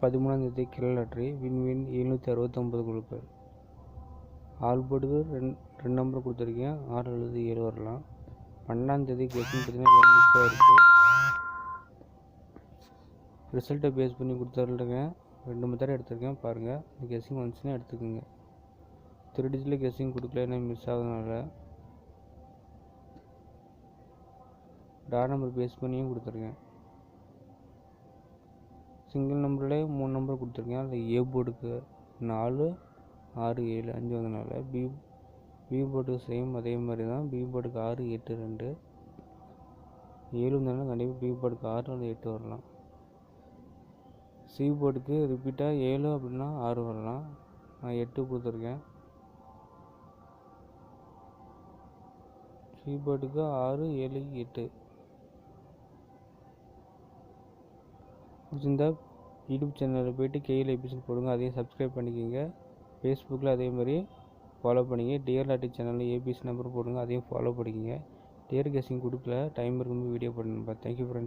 பதிமூணாந்தேதி தேதி லாட்ரி விண்வெண் எழுநூற்றி அறுபத்தொம்பது குழுக்கள் ஆல் ரெண் ரெண்டு ரெண்டு நம்பர் கொடுத்துருக்கேன் ஆறு அல்லது ஏழு வரலாம். பன்னெண்டாம் தேதி கெஸ்டிங் பார்த்தீங்கன்னா எல்லாம் ரிசல்ட்டை பேஸ் பண்ணி கொடுத்துருக்கேன். ரெண்டு மெத்தட் எடுத்திருக்கேன். பாருங்கள் இந்த கெஸ்ஸிங் வந்துச்சுன்னா எடுத்துக்கோங்க. த்ரீ டிஜிட்டில் கெஸ்ஸிங் கொடுக்கல. என்ன மிஸ் ஆகுதுனால. டா நம்பர் பேஸ் பண்ணியும் கொடுத்துருக்கேன். சிங்கிள் நம்பர்லேயே மூணு நம்பர் கொடுத்துருக்கேன். அதில் ஏ போர்டுக்கு நாலு ஆறு ஏழு அஞ்சு வந்ததுனால பி பி போர்டுக்கு சேம் அதே மாதிரி தான் பி போர்டுக்கு ஆறு எட்டு ரெண்டு. ஏழு வந்தனால கண்டிப்பாக பி போர்டுக்கு ஆறு அல்லது எட்டு வரலாம். சி போர்டுக்கு ரிப்பீட்டாக ஏழு அப்படின்னா ஆறு வரலாம். நான் எட்டு கொடுத்துருக்கேன். சி போர்டுக்கு ஆறு ஏழு எட்டு. பிடிச்சிருந்தா யூடியூப் சேனலில் போய்ட்டு கேயில் எபிசோட் போடுங்க. அதையும் சப்ஸ்கிரைப் பண்ணிக்கோங்க. ஃபேஸ்புக்கில் அதே மாதிரி ஃபாலோ பண்ணிங்க. டியர் லாட்டி சேனலில் ஏபிசி நம்பர் போடுங்க. அதையும் ஃபாலோ பண்ணிக்கோங்க. டியர் கெஸ்ஸிங் கொடுக்கல. டைம் இருக்கும்போது வீடியோ போடணும்பா. Thank you friends